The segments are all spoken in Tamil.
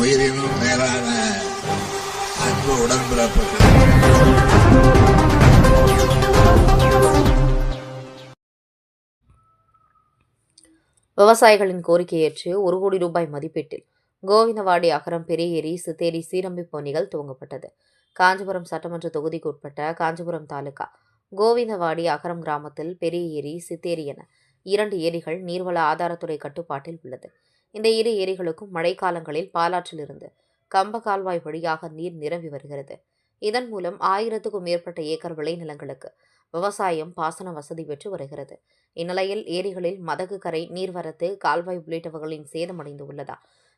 உயிரினும் மேலான அன்பு உடன்பிறப்புகள். விவசாயிகளின் கோரிக்கையேற்று ஒரு கோடி ரூபாய் மதிப்பீட்டில் கோவிந்தவாடி அகரம் பெரிய ஏரி சித்தேரி சீரமைப்பு பணிகள் துவங்கப்பட்டது. காஞ்சிபுரம் சட்டமன்ற தொகுதிக்கு உட்பட்ட காஞ்சிபுரம் தாலுகா கோவிந்தவாடி அகரம் கிராமத்தில் பெரிய ஏரி சித்தேரி என இரண்டு ஏரிகள் நீர்வள ஆதாரத்துறை கட்டுப்பாட்டில் உள்ளது. இந்த இரு ஏரிகளுக்கும் மழைக்காலங்களில் பாலாற்றிலிருந்து கம்ப கால்வாய் வழியாக நீர் நிரம்பி வருகிறது. இதன் மூலம் ஆயிரத்துக்கும் மேற்பட்ட ஏக்கர் விளைநிலங்களுக்கு விவசாயம் பாசன வசதி பெற்று வருகிறது. இந்நிலையில் ஏரிகளில் மதகு கரை நீர்வரத்து கால்வாய் உள்ளிட்டவர்களின் சேதமடைந்து உள்ளதா?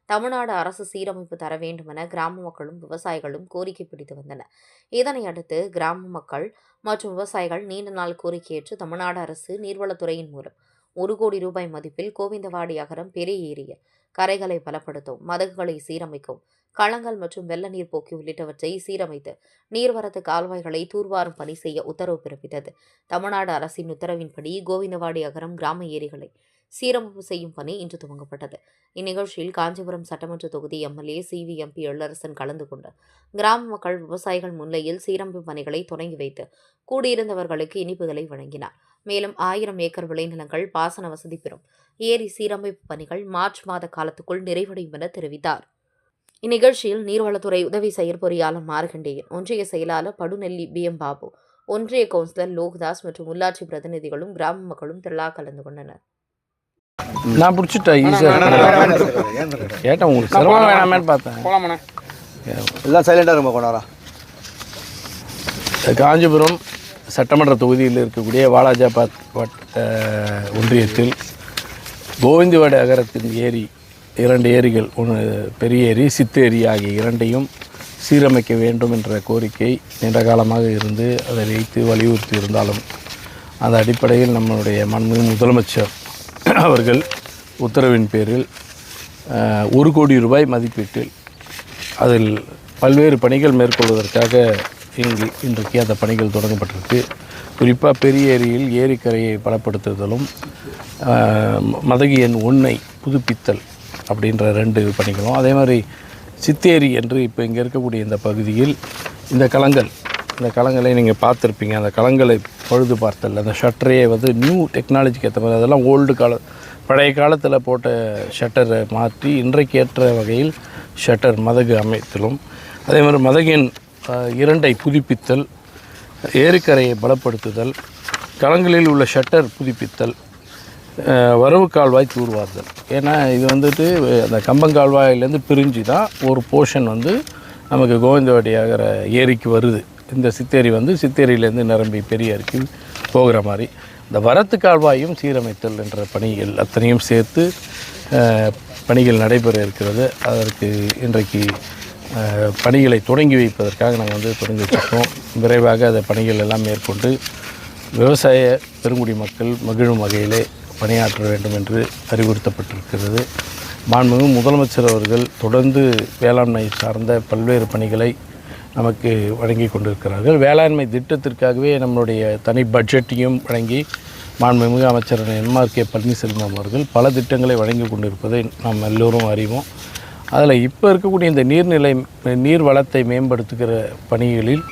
தமிழ்நாடு அரசு சீரமைப்பு தர வேண்டுமென கிராம மக்களும் விவசாயிகளும் கோரிக்கை பிடித்து வந்தனர் இதனை அடுத்து கிராம மக்கள் மற்றும் விவசாயிகள் நீண்ட நாள் கோரிக்கையேற்று தமிழ்நாடு அரசு நீர்வளத்துறையின் மூலம் ஒரு கோடி ரூபாய் மதிப்பில் கோவிந்தவாடி அகரம் பெரிய ஏரிய கரைகளை பலப்படுத்தும் மதகுகளை சீரமைக்கும் களங்கள் மற்றும் வெள்ள நீர் போக்கி உள்ளிட்டவற்றை சீரமைத்து நீர்வரத்து கால்வாய்களை தூர்வாரும் பணி செய்ய உத்தரவு பிறப்பித்தது. தமிழ்நாடு அரசின் உத்தரவின்படி கோவிந்தவாடி அகரம் கிராம ஏரிகளை சீரமைப்பு செய்யும் பணி இன்று துவங்கப்பட்டது. இந்நிகழ்ச்சியில் காஞ்சிபுரம் சட்டமன்ற தொகுதி MLA C V MP Ezhilarasan கலந்து கொண்டு கிராம மக்கள் விவசாயிகள் முன்னிலையில் சீரமைப்பு பணிகளை தொடங்கி வைத்து கூடியிருந்தவர்களுக்கு இனிப்புகளை வழங்கினார். மேலும் ஆயிரம் ஏக்கர் விளைநிலங்கள் பாசன வசதி பெறும். ஏரி சீரமைப்பு பணிகள் மார்ச் மாத காலத்துக்குள் நிறைவடையும் என தெரிவித்தார். இந்நிகழ்ச்சியில் நீர்வளத்துறை உதவி செயற்பொறியாளர் மார்கண்டேயன் ஒன்றிய செயலாளர் படுநெல்லி பி. எம். பாபு ஒன்றிய கவுன்சிலர் லோக்தாஸ் மற்றும் உள்ளாட்சி பிரதிநிதிகளும் கிராம மக்களும் திரளாக கலந்து கொண்டனர். நான் பிடிச்சிட்டேன் ஈஸியாக கேட்டேன் உங்களுக்கு சிரமம் வேணாமேன்னு பார்த்தேன். எல்லாம் சைலண்டாக இருமா கொண்டாரா? காஞ்சிபுரம் சட்டமன்ற தொகுதியில் இருக்கக்கூடிய வாலாஜாபாத் வட்ட ஒன்றியத்தில் கோவிந்தவாடி அகரத்தின் ஏரி இரண்டு ஏரிகள் ஒன்று பெரிய ஏரி சித்தேரி ஆகிய இரண்டையும் சீரமைக்க வேண்டும் என்ற கோரிக்கை நீண்ட காலமாக இருந்து அதை வைத்து வலியுறுத்தி இருந்தாலும் அந்த அடிப்படையில் நம்மளுடைய மாண்புமிகு முதலமைச்சர் அவர்கள் உத்தரவின் பேரில் ஒரு கோடி ரூபாய் மதிப்பீட்டில் அதில் பல்வேறு பணிகள் மேற்கொள்வதற்காக இங்கு இன்றைக்கு அந்த பணிகள் தொடங்கப்பட்டிருக்கு. குறிப்பாக பெரிய ஏரியில் ஏரிக்கரையை பலப்படுத்துதலும் மதகியன் மதகு எண் ஒன்றை புதுப்பித்தல் அப்படின்ற ரெண்டு பணிகளும். அதே மாதிரி சித்தேரி என்று இப்போ இங்கே இருக்கக்கூடிய இந்த பகுதியில் இந்த களங்கள் இந்த களங்களை நீங்கள் பார்த்துருப்பீங்க. அந்த களங்களை பழுது பார்த்தல் அந்த ஷட்டரையே வந்து நியூ டெக்னாலஜிக்கு ஏற்ற மாதிரி அதெல்லாம் ஓல்டு கால பழைய காலத்தில் போட்ட ஷட்டரை மாற்றி இன்றைக்கு ஏற்ற வகையில் ஷட்டர் மதகு அமைத்தலும் அதே மாதிரி மதகின் இரண்டை புதுப்பித்தல் ஏரிக்கரையை பலப்படுத்துதல் களங்களில் உள்ள ஷட்டர் புதுப்பித்தல் வரவு கால்வாய் தூர்வார்தல். ஏன்னா இது வந்துட்டு அந்த கம்பங்கால்வாயிலேருந்து பிரிஞ்சு தான் ஒரு போர்ஷன் வந்து நமக்கு கோவிந்தவாடி ஆகிற ஏரிக்கு வருது. இந்த சித்தேரி வந்து சித்தேரியிலேருந்து நிரம்பி பெரிய ஏரிக்கு போகிற மாதிரி. இந்த வரத்து கால்வாயும் சீரமைத்தல் என்ற பணிகள் அத்தனையும் சேர்த்து பணிகள் நடைபெற இருக்கிறது. அதற்கு இன்றைக்கு பணிகளை தொடங்கி வைப்பதற்காக நாங்கள் வந்து தொடங்கி வச்சிருக்கோம் விரைவாக அந்த பணிகள் எல்லாம் மேற்கொண்டு விவசாய பெருங்குடி மக்கள் மகிழும் வகையிலே பணியாற்ற வேண்டும் என்று அறிவுறுத்தப்பட்டிருக்கிறது. மாண்புமிகு முதலமைச்சர் அவர்கள் தொடர்ந்து வேளாண்மை சார்ந்த பல்வேறு பணிகளை நமக்கு வழங்கி கொண்டிருக்கிறார்கள். வேளாண்மை திட்டத்திற்காகவே நம்மளுடைய தனி பட்ஜெட்டையும் வழங்கி மாண்புமிகு அமைச்சர் எம்ஆர் கே பன்னீர்செல்வம் அவர்கள் பல திட்டங்களை வழங்கி கொண்டிருப்பதை நாம் எல்லோரும் அறிவோம். அதில் இப்போ இருக்கக்கூடிய இந்த நீர்நிலை நீர் வளத்தை மேம்படுத்துகிற பணிகளில்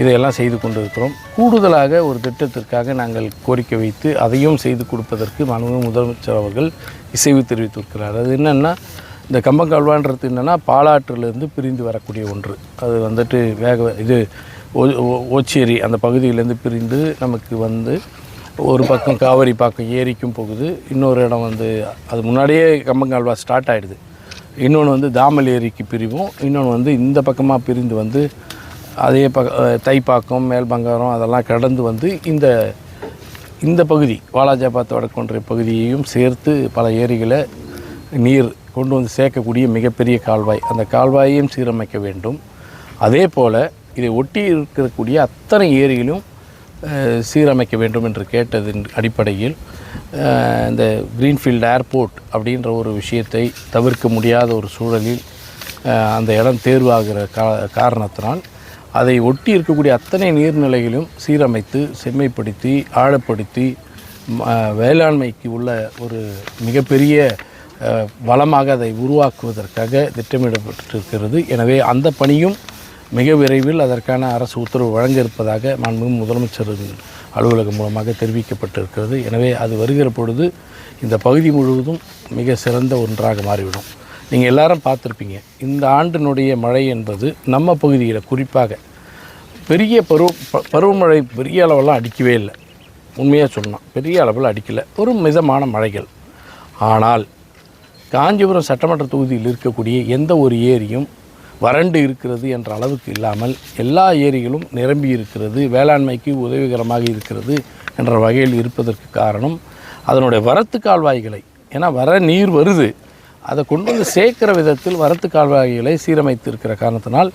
இதையெல்லாம் செய்து கொண்டிருக்கிறோம். கூடுதலாக ஒரு திட்டத்திற்காக நாங்கள் கோரிக்கை வைத்து அதையும் செய்து கொடுப்பதற்கு மாண்புமிகு முதலமைச்சர் அவர்கள் இசைவு தெரிவித்திருக்கிறார். அது என்னென்னா இந்த கம்பங்கால்வான்றது என்னென்னா பாலாற்றிலிருந்து பிரிந்து வரக்கூடிய ஒன்று. அது வந்துட்டு வேக இது ஓ- ஓ- ஓச்சேரி அந்த பகுதியிலேருந்து பிரிந்து நமக்கு வந்து ஒரு பக்கம் காவிரி பக்கம் ஏரிக்கும் போகுது. இன்னொரு இடம் வந்து அது முன்னாடியே கம்பங்கால்வா ஸ்டார்ட் ஆகிடுது இன்னொன்று வந்து தாமல் ஏரிக்கு பிரிவும். இன்னொன்று வந்து இந்த பக்கமாக பிரிந்து வந்து அதே பக்க தைப்பாக்கம் மேல் பங்காரம் அதெல்லாம் கடந்து வந்து இந்த இந்த பகுதி வாலாஜாபாத் வடக்கொன்றிய பகுதியையும் சேர்த்து பல ஏரிகளை நீர் கொண்டு வந்து சேர்க்கக்கூடிய மிகப்பெரிய கால்வாய். அந்த கால்வாயையும் சீரமைக்க வேண்டும். அதே போல் இதை ஒட்டி இருக்கக்கூடிய அத்தனை ஏரிகளும் சீரமைக்க வேண்டும் என்று கேட்டதின் அடிப்படையில் இந்த க்ரீன்ஃபீல்டு ஏர்போர்ட் அப்படின்ற ஒரு விஷயத்தை தவிர்க்க முடியாத ஒரு சூழலில் அந்த இடம் தேர்வாகிற கா காரணத்தினால் அதை ஒட்டி இருக்கக்கூடிய அத்தனை நீர்நிலைகளும் சீரமைத்து செம்மைப்படுத்தி ஆழப்படுத்தி வேளாண்மைக்கு உள்ள ஒரு மிகப்பெரிய வளமாக அதை உருவாக்குவதற்காக திட்டமிடப்பட்டிருக்கிறது. எனவே அந்த பணியும் மிக விரைவில் அதற்கான அரசு உத்தரவு வழங்க இருப்பதாக மாண்பு முதலமைச்சரின் அலுவலகம் மூலமாக தெரிவிக்கப்பட்டிருக்கிறது. எனவே அது வருகிற பொழுது இந்த பகுதி முழுவதும் மிக சிறந்த ஒன்றாக மாறிவிடும். நீங்கள் எல்லாரும் பார்த்துருப்பீங்க இந்த ஆண்டினுடைய மழை என்பது நம்ம பகுதியில் குறிப்பாக பெரிய பருவ பருவமழை பெரிய அளவெல்லாம் அடிக்கவே இல்லை. உண்மையாக சொன்னோம் பெரிய அளவில் அடிக்கலை. ஒரு மிதமான மழைகள். ஆனால் காஞ்சிபுரம் சட்டமன்ற தொகுதியில் இருக்கக்கூடிய எந்த ஒரு ஏரியும் வறண்டு இருக்கிறது என்ற அளவுக்கு இல்லாமல் எல்லா ஏரிகளும் நிரம்பி இருக்கிறது வேளாண்மைக்கு உதவிகரமாக இருக்கிறது என்ற வகையில் இருப்பதற்கு காரணம் அதனுடைய வரத்து கால்வாய்களை. ஏன்னா வர நீர் வருது. அதை கொண்டு வந்து சேர்க்கிற விதத்தில் வரத்து கால்வாய்களை சீரமைத்து இருக்கிற காரணத்தினால்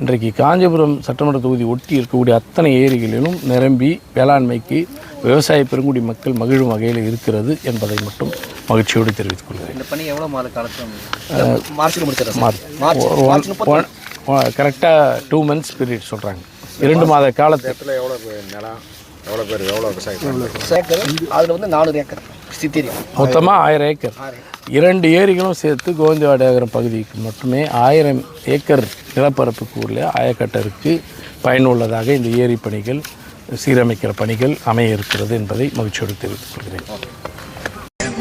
இன்றைக்கு காஞ்சிபுரம் சட்டமன்ற தொகுதி ஒட்டி இருக்கக்கூடிய அத்தனை ஏரிகளிலும் நிரம்பி வேளாண்மைக்கு விவசாய பெருங்குடி மக்கள் மகிழும் வகையில் இருக்கிறது என்பதை மட்டும் மகிழ்ச்சியோடு தெரிவித்துக் கொள்கிறேன். இந்த பணி எவ்வளோ மாத காலத்தில் மார்ச்சில் முடிச்சிடறேன் கரெக்டாக டூ மந்த்ஸ் பீரியட் சொல்கிறாங்க இரண்டு மாத காலத்தில் எவ்வளோ நிலம் எவ்வளோ பேர் எவ்வளோ விவசாயம் அதில் வந்து நானூறு ஏக்கர் சித்திரி. மொத்தமாக ஆயிரம் ஏக்கர். இரண்டு ஏரிகளும் சேர்த்து கோவிந்தவாடியாகரம் பகுதிக்கு மட்டுமே ஆயிரம் ஏக்கர் நிலப்பரப்புக்கு உள்ள ஆயக்கட்டருக்கு பயனுள்ளதாக இந்த ஏரி பணிகள் சீரமைக்கிற பணிகள் அமைய இருக்கிறது என்பதை மகிழ்ச்சியோடு தெரிவித்துக் கொள்கிறேன்.